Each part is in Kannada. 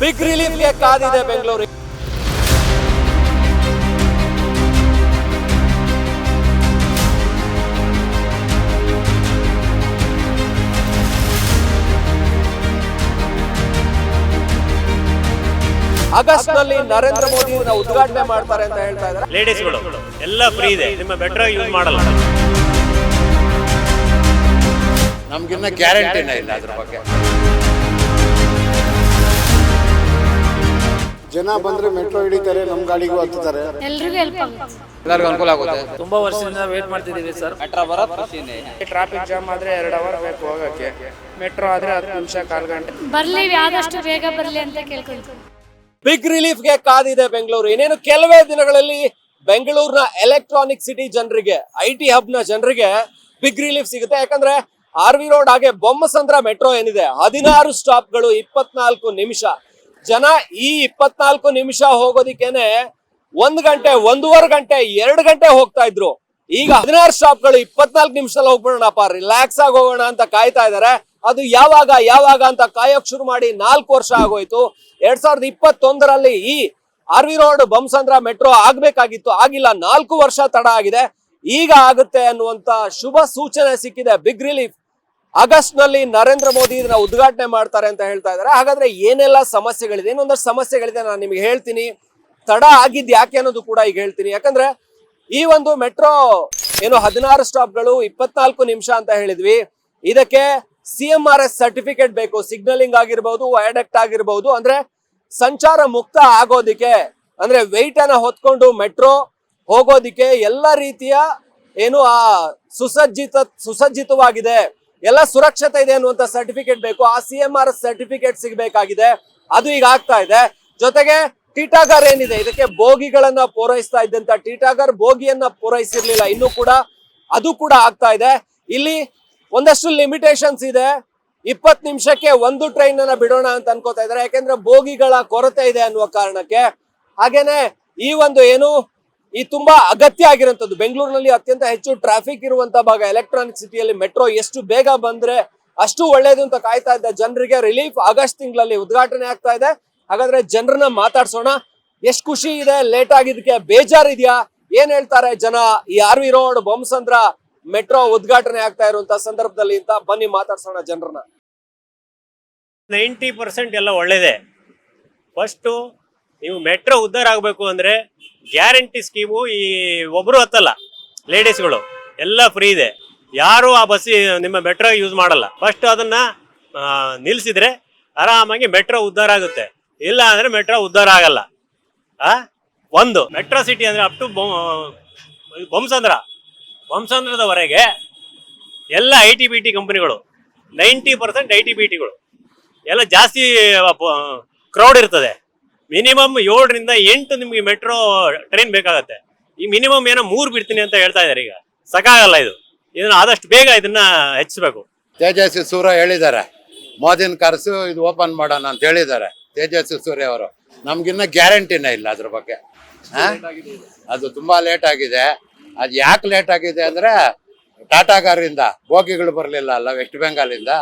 ಬಿಗ್ ರಿಲೀಫ್ಗೆ ಕಾದಿದೆ ಬೆಂಗಳೂರು ಆಗಸ್ಟ್ನಲ್ಲಿ ನರೇಂದ್ರ ಮೋದಿ ಉದ್ಘಾಟನೆ ಮಾಡ್ತಾರೆ ಅಂತ ಹೇಳ್ತಾ ಇದ್ದಾರೆ. ಲೇಡೀಸ್ಗಳು ಎಲ್ಲ ಫ್ರೀ ಇದೆ. ನಿಮ್ಮ ಬೆಟ್ರ್ ಯೂಸ್ ಮಾಡಲ್ಲ. ನಮ್ಗಿನ್ನ ಗ್ಯಾರಂಟಿನೇ ಇಲ್ಲ ಅದ್ರ ಬಗ್ಗೆ. ಜನ ಬಂದ್ರೆ ಮೆಟ್ರೋ ಹಿಡಿತಾರೆ ನಮ್ಮ ಗಾಡಿಗೂ ಹತ್ತುತ್ತಾರೆ. ಎಲ್ರಿಗೂ ಹೆಲ್ಪ್ ಆಗುತ್ತೆ. ಎಲ್ಲರಿಗೂ ಅನುಕೂಲ ಆಗುತ್ತೆ. ತುಂಬಾ ವರ್ಷದಿಂದ ವೇಟ್ ಮಾಡ್ತಿದೀವಿ ಸರ್ ಟ್ರಾಫಿಕ್ ಜಾಮ್ ಆದ್ರೆ ಎರಡು ಅವರ್ ಬೇಕು ಹೋಗಕ್ಕೆ. ಮೆಟ್ರೋ ಆದ್ರೆ ಹತ್ತು ನಿಮಿಷ ಕಾಲ್ ಗಂಟೆ. ಬರ್ಲಿ ಆದಷ್ಟು ಬೇಗ ಬರ್ಲಿ ಅಂತ ಕೇಳ್ಕೊಂತೀನಿ ಬಿಗ್ ರಿಲೀಫ್ಗೆ ಕಾದಿದೆ ಬೆಂಗಳೂರು. ಇನ್ನೇನು ಕೆಲವೇ ದಿನಗಳಲ್ಲಿ ಬೆಂಗಳೂರಿನ ಎಲೆಕ್ಟ್ರಾನಿಕ್ ಸಿಟಿ ಜನರಿಗೆ ಐ ಟಿ ಹಬ್ನ ಜನರಿಗೆ ಬಿಗ್ ರಿಲೀಫ್ ಸಿಗುತ್ತೆ. ಯಾಕಂದ್ರೆ ಆರ್ ವಿ ರೋಡ್ ಹಾಗೆ ಬೊಮ್ಮಸಂದ್ರ ಮೆಟ್ರೋ ಏನಿದೆ? ಹದಿನಾರು ಸ್ಟಾಪ್ಗಳು ಇಪ್ಪತ್ನಾಲ್ಕು ನಿಮಿಷ. ಜನ ಈ ಇಪ್ಪತ್ನಾಲ್ಕು ನಿಮಿಷ ಹೋಗೋದಿಕ್ಕೇನೆ ಒಂದ್ ಗಂಟೆ, ಒಂದೂವರೆ ಗಂಟೆ, ಎರಡು ಗಂಟೆ ಹೋಗ್ತಾ ಇದ್ರು. ಈಗ ಹದಿನಾರು ಸ್ಟಾಪ್ಗಳು ಇಪ್ಪತ್ನಾಲ್ಕು ನಿಮಿಷದಲ್ಲಿ ಹೋಗ್ಬಿಡೋಣಪ್ಪ, ರಿಲ್ಯಾಕ್ಸ್ ಆಗಿ ಹೋಗೋಣ ಅಂತ ಕಾಯ್ತಾ ಇದಾರೆ. ಅದು ಯಾವಾಗ ಯಾವಾಗ ಅಂತ ಕಾಯೋಕ್ ಶುರು ಮಾಡಿ ನಾಲ್ಕು ವರ್ಷ ಆಗೋಯ್ತು. ಎರಡ್ ಸಾವಿರದ ಇಪ್ಪತ್ತೊಂದರಲ್ಲಿ ಈ R V Road Bommasandra metro ಆಗ್ಬೇಕಾಗಿತ್ತು. ಆಗಿಲ್ಲ, ನಾಲ್ಕು ವರ್ಷ ತಡ ಆಗಿದೆ. ಈಗ ಆಗುತ್ತೆ ಅನ್ನುವಂತ ಶುಭ ಸೂಚನೆ ಸಿಕ್ಕಿದೆ. ಬಿಗ್ ರಿಲೀಫ್ ಆಗಸ್ಟ್ನಲ್ಲಿ ನರೇಂದ್ರ ಮೋದಿ ಇದನ್ನ ಉದ್ಘಾಟನೆ ಮಾಡ್ತಾರೆ ಅಂತ ಹೇಳ್ತಾ ಇದ್ದಾರೆ. ಹಾಗಾದ್ರೆ ಏನೆಲ್ಲ ಸಮಸ್ಯೆಗಳಿದೆ? ಇನ್ನೊಂದಷ್ಟು ಸಮಸ್ಯೆಗಳಿದೆ ನಾನು ನಿಮ್ಗೆ ಹೇಳ್ತೀನಿ. ತಡ ಆಗಿದ್ ಯಾಕೆ ಅನ್ನೋದು ಕೂಡ ಈಗ ಹೇಳ್ತೀನಿ. ಯಾಕಂದ್ರೆ ಈ ಒಂದು ಮೆಟ್ರೋ ಏನು ಹದಿನಾರು ಸ್ಟಾಪ್ಗಳು ಇಪ್ಪತ್ನಾಲ್ಕು ನಿಮಿಷ ಅಂತ ಹೇಳಿದ್ವಿ. ಇದಕ್ಕೆ C M R S certificate ಬೇಕು. ಸಿಗ್ನಲಿಂಗ್ ಆಗಿರ್ಬಹುದು ವಯಡಕ್ಟ್ ಆಗಿರ್ಬಹುದು ಅಂದ್ರೆ ಸಂಚಾರ ಮುಕ್ತ ಆಗೋದಿಕ್ಕೆ, ಅಂದ್ರೆ ವೆಯ್ಟ್ ಅನ್ನ ಹೊತ್ಕೊಂಡು ಮೆಟ್ರೋ ಹೋಗೋದಿಕ್ಕೆ ಎಲ್ಲ ರೀತಿಯ ಏನು ಆ ಸುಸಜ್ಜಿತ, ಸುಸಜ್ಜಿತವಾಗಿದೆ. ಎಲ್ಲ ಸುರಕ್ಷತೆ ಇದೆ ಅನ್ನುವಂತ ಸರ್ಟಿಫಿಕೇಟ್ ಬೇಕು. ಆ ಸಿ ಎಂ ಆರ್ ಸರ್ಟಿಫಿಕೇಟ್ ಸಿಗಬೇಕಾಗಿದೆ. ಅದು ಈಗ ಆಗ್ತಾ ಇದೆ. ಜೊತೆಗೆ ಟೀಟಾಗರ್ ಏನಿದೆ? ಇದಕ್ಕೆ ಬೋಗಿಗಳನ್ನ ಪೂರೈಸ್ತಾ ಇದ್ದಂತ ಟೀಟಾಗರ್ ಬೋಗಿಯನ್ನ ಪೂರೈಸಿರ್ಲಿಲ್ಲ. ಇನ್ನು ಕೂಡ ಅದು ಕೂಡ ಆಗ್ತಾ ಇದೆ. ಇಲ್ಲಿ ಒಂದಷ್ಟು ಲಿಮಿಟೇಷನ್ಸ್ ಇದೆ. ಇಪ್ಪತ್ ನಿಮಿಷಕ್ಕೆ ಒಂದು ಟ್ರೈನ್ ಅನ್ನ ಬಿಡೋಣ ಅಂತ ಅನ್ಕೋತಾ ಇದ್ದಾರೆ. ಯಾಕೆಂದ್ರೆ ಬೋಗಿಗಳ ಕೊರತೆ ಇದೆ ಅನ್ನುವ ಕಾರಣಕ್ಕೆ. ಹಾಗೇನೆ ಈ ಒಂದು ಏನು ಈ ತುಂಬಾ ಅಗತ್ಯ ಆಗಿರುವಂತದ್ದು. ಬೆಂಗಳೂರಿನಲ್ಲಿ ಅತ್ಯಂತ ಹೆಚ್ಚು ಟ್ರಾಫಿಕ್ ಇರುವಂತ ಭಾಗ ಎಲೆಕ್ಟ್ರಾನಿಕ್ ಸಿಟಿಯಲ್ಲಿ ಮೆಟ್ರೋ ಎಷ್ಟು ಬೇಗ ಬಂದ್ರೆ ಅಷ್ಟು ಒಳ್ಳೇದು ಅಂತ ಕಾಯ್ತಾ ಇದ್ದ ಜನರಿಗೆ ರಿಲೀಫ್ ಆಗಸ್ಟ್ ತಿಂಗಳಲ್ಲಿ ಉದ್ಘಾಟನೆ ಆಗ್ತಾ ಇದೆ. ಹಾಗಾದ್ರೆ ಜನರನ್ನ ಮಾತಾಡ್ಸೋಣ. ಎಷ್ಟು ಖುಷಿ ಇದೆ ಲೇಟ್ ಆಗಿದ್ದಕ್ಕೆ ಬೇಜಾರಿದ್ಯಾ? ಏನ್ ಹೇಳ್ತಾರೆ ಜನ? ಈ R V Road, Bommasandra metro ಉದ್ಘಾಟನೆ ಆಗ್ತಾ ಇರುವಂತ ಸಂದರ್ಭದಲ್ಲಿ ಅಂತ ಬನ್ನಿ ಮಾತಾಡ್ಸೋಣ ಜನರನ್ನ. ನೈಂಟಿ ಪರ್ಸೆಂಟ್ ಎಲ್ಲ ಒಳ್ಳೇದೇ. ಫಸ್ಟು ನೀವು ಮೆಟ್ರೋ ಉದ್ಧಾರ ಆಗಬೇಕು ಅಂದರೆ ಗ್ಯಾರಂಟಿ ಸ್ಕೀಮು ಈ ಒಬ್ಬರು ಹತ್ತಲ್ಲ, ಲೇಡೀಸ್ಗಳು, ಎಲ್ಲ ಫ್ರೀ ಇದೆ. ಯಾರು ಆ ಬಸ್ಸಿ ನಿಮ್ಮ ಮೆಟ್ರೋ ಯೂಸ್ ಮಾಡಲ್ಲ. ಫಸ್ಟ್ ಅದನ್ನ ನಿಲ್ಸಿದ್ರೆ ಆರಾಮಾಗಿ ಮೆಟ್ರೋ ಉದ್ಧಾರ ಆಗುತ್ತೆ. ಇಲ್ಲ ಅಂದ್ರೆ ಮೆಟ್ರೋ ಉದ್ಧಾರ ಆಗಲ್ಲ. ಒಂದು, ಮೆಟ್ರೋ ಸಿಟಿ ಅಂದ್ರೆ ಅಪ್ ಟು ಬೊಮ್ಮಸಂದ್ರ ಬೊಮ್ಮಸಂದ್ರದವರೆಗೆ ಎಲ್ಲ ಐ ಟಿ ಬಿ ಟಿ ಕಂಪನಿಗಳು ninety percent I T B ಟಿಗಳು ಎಲ್ಲ ಜಾಸ್ತಿ ಕ್ರೌಡ್ ಇರ್ತದೆ. ಮಿನಿಮಮ್ ಏಳರಿಂದ ಎಂಟು ನಿಮಗೆ ಮೆಟ್ರೋ ಟ್ರೈನ್ ಬೇಕಾಗತ್ತೆ. ಈ ಮಿನಿಮಮ್ ಏನೋ ಮೂರ್ ಬಿಡ್ತೀನಿ ಅಂತ ಹೇಳ್ತಾ ಇದ್ದಾರೆ ಈಗ. ಸಕಾಗಲ್ಲ ಇದು. ಇದನ್ನ ಆದಷ್ಟು ಬೇಗ ಇದನ್ನ ಹೆಚ್ಚಬೇಕು ತೇಜಸ್ವಿ ಸೂರ್ಯ ಹೇಳಿದ್ದಾರೆ. ಮೋದಿನ ಕರೆಸು, ಇದು ಓಪನ್ ಮಾಡೋಣ ಅಂತ ಹೇಳಿದ್ದಾರೆ. ತೇಜಸ್ವಿ ಸೂರ್ಯ ಅವರು. ನಮ್ಗಿನ್ನ ಗ್ಯಾರಂಟಿನೇ ಇಲ್ಲ ಅದ್ರ ಬಗ್ಗೆ? ಅದು ತುಂಬಾ ಲೇಟ್ ಆಗಿದೆ. ಅದು ಯಾಕೆ ಲೇಟ್ ಆಗಿದೆ ಅಂದ್ರೆ ಟಾಟಾ ಕಾರಿಂದ ಬೋಗಿಗಳು ಬರಲಿಲ್ಲ ಅಲ್ಲ ವೆಸ್ಟ್ ಬೆಂಗಾಲಿಂದ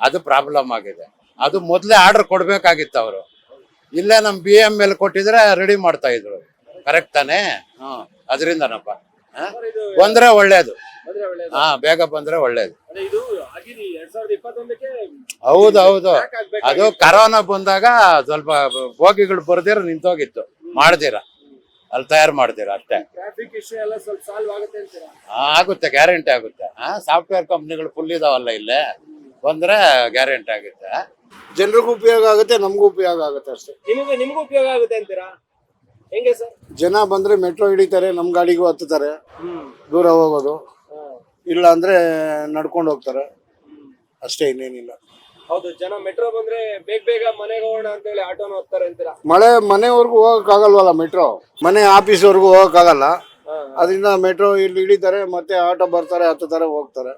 ಅದು ಪ್ರಾಬ್ಲಮ್ ಆಗಿದೆ. ಅದು ಮೊದಲೇ ಆರ್ಡರ್ ಕೊಡ್ಬೇಕಾಗಿತ್ತು ಅವರು. ಇಲ್ಲೇ ನಮ್ ಬಿ ಎಂ ಎಲ್ ಕೊಟ್ಟಿದ್ರೆ ರೆಡಿ ಮಾಡ್ತಾ ಇದ್ರು. ಕರೆಕ್ಟ್ ತಾನೇ? ಹ್ಮ್ ಅದರಿಂದನಪ್ಪ? ಬಂದ್ರೆ ಒಳ್ಳೇದು. ಹಾ ಬೇಗ ಬಂದ್ರೆ ಒಳ್ಳೇದು. ಹೌದು ಹೌದು. ಅದು ಕರೋನಾ ಬಂದಾಗ ಸ್ವಲ್ಪ ಬೋಗಿಗಳು ಬರ್ದಿರ ನಿಂತೋಗಿತ್ತು. ಮಾಡ್ದಿರ. ಅಲ್ಲಿ ತಯಾರು ಮಾಡ್ದಿರ ಅಷ್ಟೇ. ಆಗುತ್ತೆ ಗ್ಯಾರಂಟಿ ಆಗುತ್ತೆ ಸಾಫ್ಟ್ವೇರ್ ಕಂಪ್ನಿಗಳು ಫುಲ್ ಇದಾವಲ್ಲ ಇಲ್ಲೇ. ಬಂದ್ರೆ ಗ್ಯಾರಂಟಿ ಆಗುತ್ತೆ. ಜನರಿಗೂ ಉಪಯೋಗ ಆಗುತ್ತೆ ನಮಗೂ ಉಪಯೋಗ ಆಗುತ್ತೆ ಅಷ್ಟೇ. ನಿಮಗೆ ನಿಮ್ಗೂ ಉಪಯೋಗ ಆಗುತ್ತೆ ಅಂತೀರಾ? ಹೆಂಗೆ ಸರ್? ಜನ ಬಂದ್ರೆ ಮೆಟ್ರೋ ಹಿಡಿತಾರೆ ನಮ್ಮ ಗಾಡಿಗೂ ಹತ್ತುತ್ತಾರೆ. ದೂರ ಹೋಗೋದು. ಇಲ್ಲ ಅಂದ್ರೆ ನಡ್ಕೊಂಡು ಹೋಗ್ತಾರೆ. ಅಷ್ಟೇ ಇನ್ನೇನಿಲ್ಲ. ಹೌದು ಜನ ಮೆಟ್ರೋ ಬಂದ್ರೆ ಬೇಗ ಬೇಗ ಮನೆಗೆ ಹೋಗೋಣ ಅಂತ ಹೇಳಿ ಆಟೋನ ಹೋಗ್ತಾರೆ ಅಂತೀರಾ? ಮಳೆ ಮನೆವರೆಗೂ ಹೋಗಕ್ಕಾಗಲ್ವಲ್ಲ ಮೆಟ್ರೋ? ಮನೆ ಆಫೀಸ್ವರೆಗೂ ಹೋಗಕ್ಕಾಗಲ್ಲ. ಅದರಿಂದ ಮೆಟ್ರೋ ಇಲ್ಲಿ ಹಿಡಿತಾರೆ ಮತ್ತೆ ಆಟೋ ಬರ್ತಾರೆ ಹತ್ತುತ್ತಾರೆ ಹೋಗ್ತಾರೆ.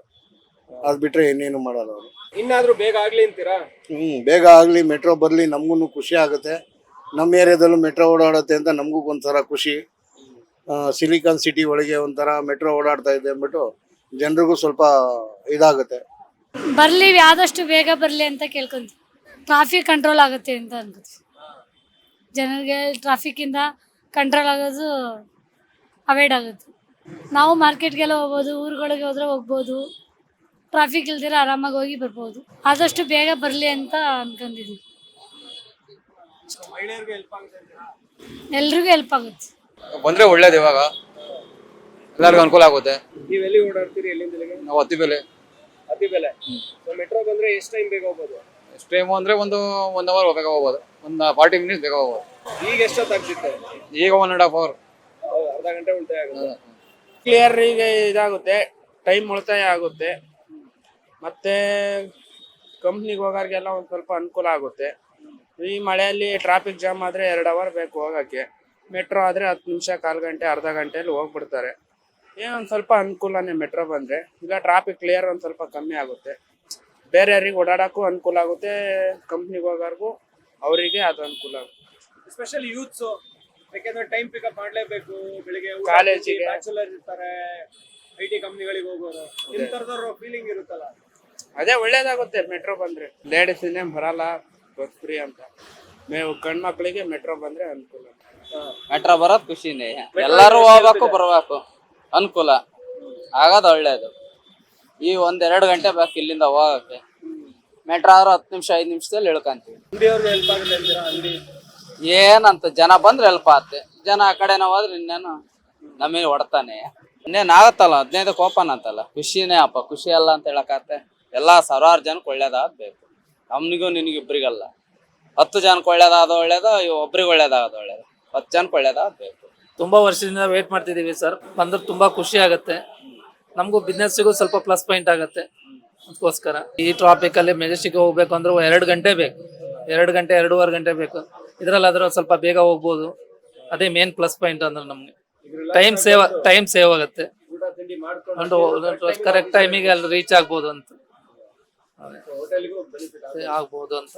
ಅದ್ ಬಿಟ್ರೆ ಇನ್ನೇನು ಮಾಡಲ್ಲ ಅವರು. ಇನ್ನಾದ್ರೂ ಬೇಗ ಆಗ್ಲಿ ಅಂತೀರಾ? ಹ್ಮ್ ಬೇಗ ಆಗ್ಲಿ ಮೆಟ್ರೋ ಬರ್ಲಿ ನಮಗೂ ಖುಷಿ ಆಗುತ್ತೆ. ನಮ್ಮ ಏರಿಯಾದಲ್ಲೂ ಮೆಟ್ರೋ ಓಡಾಡುತ್ತೆ ಅಂತ ನಮಗೂ ಒಂಥರ ಖುಷಿ. ಸಿಲಿಕಾನ್ ಸಿಟಿ ಒಳಗೆ ಒಂಥರ ಮೆಟ್ರೋ ಓಡಾಡ್ತಾ ಇದೆ ಅಂದ್ಬಿಟ್ಟು ಜನರಿಗೂ ಸ್ವಲ್ಪ ಇದಾಗುತ್ತೆ. ಬರ್ಲಿ ಆದಷ್ಟು ಬೇಗ ಬರ್ಲಿ ಅಂತ ಕೇಳ್ಕೊಂತೀವಿ. ಟ್ರಾಫಿಕ್ ಕಂಟ್ರೋಲ್ ಆಗುತ್ತೆ ಅಂತ ಅನ್ಕೋತೀನಿ ಜನರಿಗೆ ಟ್ರಾಫಿಕ್ಕಿಂದ ಕಂಟ್ರೋಲ್ ಆಗೋದು ಅವಾಯ್ಡ್ ಆಗುತ್ತೆ. ನಾವು ಮಾರ್ಕೆಟ್ಗೆಲ್ಲ ಹೋಗ್ಬೋದು ಊರುಗಳಿಗೆ ಹೋದ್ರೆ ಹೋಗ್ಬೋದು. ಟ್ರಾಫಿಕ್ ಇಲ್ದಿರ ಆರಾಮಾಗಿ ಹೋಗಿ ಬರ್ಬೋದು. ಆದಷ್ಟು ಬೇಗ ಬರಲಿ ಅಂತ ಅಂತೀರಾ? ಎಲ್ರಿಗೂ ಹೆಲ್ಪ್ ಆಗುತ್ತೆ. ಬಂದ್ರೆ ಒಳ್ಳೇದು ಇವಾಗ. ಎಲ್ಲರಿಗೂ ಅನುಕೂಲ ಆಗುತ್ತೆ. ನೀವು ಎಲ್ಲಿ ಓಡಾಡ್ತೀರಿ ಎಲ್ಲಿಂದ ಎಲ್ಲಿಗೆ ನಾವು ಅತಿ ಬೆಲೆ ಅತಿ ಬೆಲೆ ಮೆಟ್ರೋ ಬಂದ್ರೆ ಎಷ್ಟು ಟೈಮ್ ಬೇಗ ಹೋಗ್ಬೋದು? ಎಷ್ಟು ಟೈಮು ಅಂದ್ರೆ ಒಂದು ಒನ್ ಅವರ್ ಬೇಗ ಹೋಗ್ಬೋದು. ಒಂದು ಫಾರ್ಟಿ ಮಿನಿಟ್ಸ್ ಬೇಗ ಹೋಗ್ಬೋದು. ಈಗ ಎಷ್ಟೊತ್ತಾಗ್ತಿತ್ತು ಈಗ ಒನ್ ಅಂಡ್ ಹಾಫ್ ಅವರ್ ಅರ್ಧ ಗಂಟೆ ಉಳಿತಾಯ ಆಗುತ್ತೆ. ಕ್ಲಿಯರ್ ಈಗ ಇದಾಗುತ್ತೆ. ಟೈಮ್ ಉಳಿತಾಯ ಆಗುತ್ತೆ. ಮತ್ತೆ ಕಂಪ್ನಿಗೆ ಹೋಗೋರಿಗೆಲ್ಲ ಒಂದು ಸ್ವಲ್ಪ ಅನುಕೂಲ ಆಗುತ್ತೆ. ಈ ಮಳೆಯಲ್ಲಿ ಟ್ರಾಫಿಕ್ ಜಾಮ್ ಆದರೆ ಎರಡು ಅವರ್ ಬೇಕು ಹೋಗೋಕ್ಕೆ. ಮೆಟ್ರೋ ಆದರೆ ಹತ್ತು ನಿಮಿಷ ಕಾಲು ಗಂಟೆ ಅರ್ಧ ಗಂಟೆಯಲ್ಲಿ ಹೋಗ್ಬಿಡ್ತಾರೆ. ಏನೊಂದು ಸ್ವಲ್ಪ ಅನುಕೂಲನೇ ಮೆಟ್ರೋ ಬಂದರೆ. ಇಲ್ಲ ಟ್ರಾಫಿಕ್ ಕ್ಲಿಯರ್ ಒಂದು ಸ್ವಲ್ಪ ಕಮ್ಮಿ ಆಗುತ್ತೆ. ಬೇರೆಯವ್ರಿಗೆ ಓಡಾಡೋಕ್ಕೂ ಅನುಕೂಲ ಆಗುತ್ತೆ. ಕಂಪ್ನಿಗೆ ಹೋಗೋರ್ಗೂ ಅವರಿಗೆ ಅದು ಅನುಕೂಲ ಆಗುತ್ತೆ. ಸ್ಪೆಷಲಿ ಯೂತ್ಸು ಯಾಕೆಂದ್ರೆ ಟೈಮ್ ಪಿಕಪ್ ಮಾಡಲೇಬೇಕು. ಬೆಳಿಗ್ಗೆ ಕಾಲೇಜಿಗೆ. ಬ್ಯಾಚುಲರ್ ಇರ್ತಾರೆ. ಐ ಟಿ ಕಂಪ್ನಿಗಳಿಗೆ ಹೋಗೋರು. ನಿಮ್ ತರದವ್ರ ಫೀಲಿಂಗ್ ಇರುತ್ತಲ್ಲ? ಅದೇ ಒಳ್ಳೇದಾಗುತ್ತೆ ಮೆಟ್ರೋ ಬಂದ್ರೆ. ಲೇಡೀಸ್ ಇನ್ನೇನ್ ಬರಲ್ಲ ಬಸ್ ಫ್ರೀ ಅಂತ. ಮೇವು ಗಂಡ್ಮಕ್ಳಿಗೆ ಮೆಟ್ರೋ ಬಂದ್ರೆ ಅನುಕೂಲ. ಮೆಟ್ರೋ ಬರೋದ್ ಖುಷಿನೇ. ಎಲ್ಲರೂ ಹೋಗ್ಬೇಕು ಬರ್ಬೇಕು. ಅನುಕೂಲ. ಆಗದ ಒಳ್ಳೇದು. ಈ ಒಂದ್ ಎರಡು ಗಂಟೆ ಬೇಕು ಇಲ್ಲಿಂದ ಹೋಗಕ್ಕೆ. ಮೆಟ್ರೋ ಆದ್ರೆ ಹತ್ತು ನಿಮಿಷ ಐದು ನಿಮಿಷದಲ್ಲಿ ಇಳ್ಕೊಂತೀವಿ. ಅಂಗಡಿಯವ್ರಿಗೆ ಹೆಲ್ಪ್ ಆಗುತ್ತೆ ಅಂತೀರಾ ಅಂಗಡಿ? ಏನಂತ ಜನ ಬಂದ್ರೆ ಹೆಲ್ಪ್ ಆಗುತ್ತೆ ಜನ ಆ ಕಡೆ ನಾವು ಹೋದ್ರೆ ಇನ್ನೇನು ನಮಗೆ ಹೊಡ್ತಾನೆ. ಇನ್ನೇನು ಆಗತ್ತಲ್ಲ ಹದಿನೈದಕ್ಕೆ ಓಪನ್ ಅಂತಲ್ಲ. ಖುಷಿನೇ ಅಪ್ಪ ಖುಷಿ ಅಲ್ಲ ಅಂತ ಹೇಳಕತ್ತೆ ಎಲ್ಲಾ ಸಾವಿರಾರು ಜನಕ್ಕೆ ಒಳ್ಳೇದಾಗಬೇಕು ನಮ್ಗೂ ನಿನಗೆ ಇಬ್ಬರಿಗಲ್ಲ ಹತ್ತು ಜನಕ್ಕೆ ಒಳ್ಳೇದಾದ ಒಳ್ಳೇದು ಒಬ್ರಿಗೆ ಒಳ್ಳೇದಾದ ಒಳ್ಳೇದು. ಹತ್ತು ಜನಕ್ಕೆ ಒಳ್ಳೇದಾಗಬೇಕು ತುಂಬಾ ವರ್ಷದಿಂದ ವೇಟ್ ಮಾಡ್ತಿದೀವಿ ಸರ್ ಬಂದ್ರೆ ತುಂಬಾ ಖುಷಿ ಆಗುತ್ತೆ. ನಮಗೂ ಬಿಸ್ನೆಸ್ಸಿಗೂ ಸ್ವಲ್ಪ ಪ್ಲಸ್ ಪಾಯಿಂಟ್ ಆಗುತ್ತೆ. ಅದಕ್ಕೋಸ್ಕರ ಈ ಟ್ರಾಫಿಕ್ ಅಲ್ಲಿ ಮೆಜೆಸ್ಟಿಕ್ ಹೋಗ್ಬೇಕು ಅಂದ್ರೆ ಎರಡು ಗಂಟೆ ಬೇಕು. ಎರಡು ಗಂಟೆ ಎರಡೂವರೆ ಗಂಟೆ ಬೇಕು. ಇದರಲ್ಲಾದರೂ ಸ್ವಲ್ಪ ಬೇಗ ಹೋಗ್ಬೋದು. ಅದೇ ಮೇನ್ ಪ್ಲಸ್ ಪಾಯಿಂಟ್ ಅಂದ್ರೆ ನಮ್ಗೆ. ಟೈಮ್ ಸೇವ್ ಟೈಮ್ ಸೇವ್ ಆಗುತ್ತೆ. ಊಟ ತಿಂಡಿ ಮಾಡ್ಕೊಂಡು ಕರೆಕ್ಟ್ ಟೈಮಿಗೆ ಅಲ್ಲಿ ರೀಚ್ ಆಗ್ಬೋದು ಅಂತ. ಹೋಟೆಲ್ಗೂ ಬೆನಿಫಿಟ್ ಆಗ್ಬೋದು ಅಂತ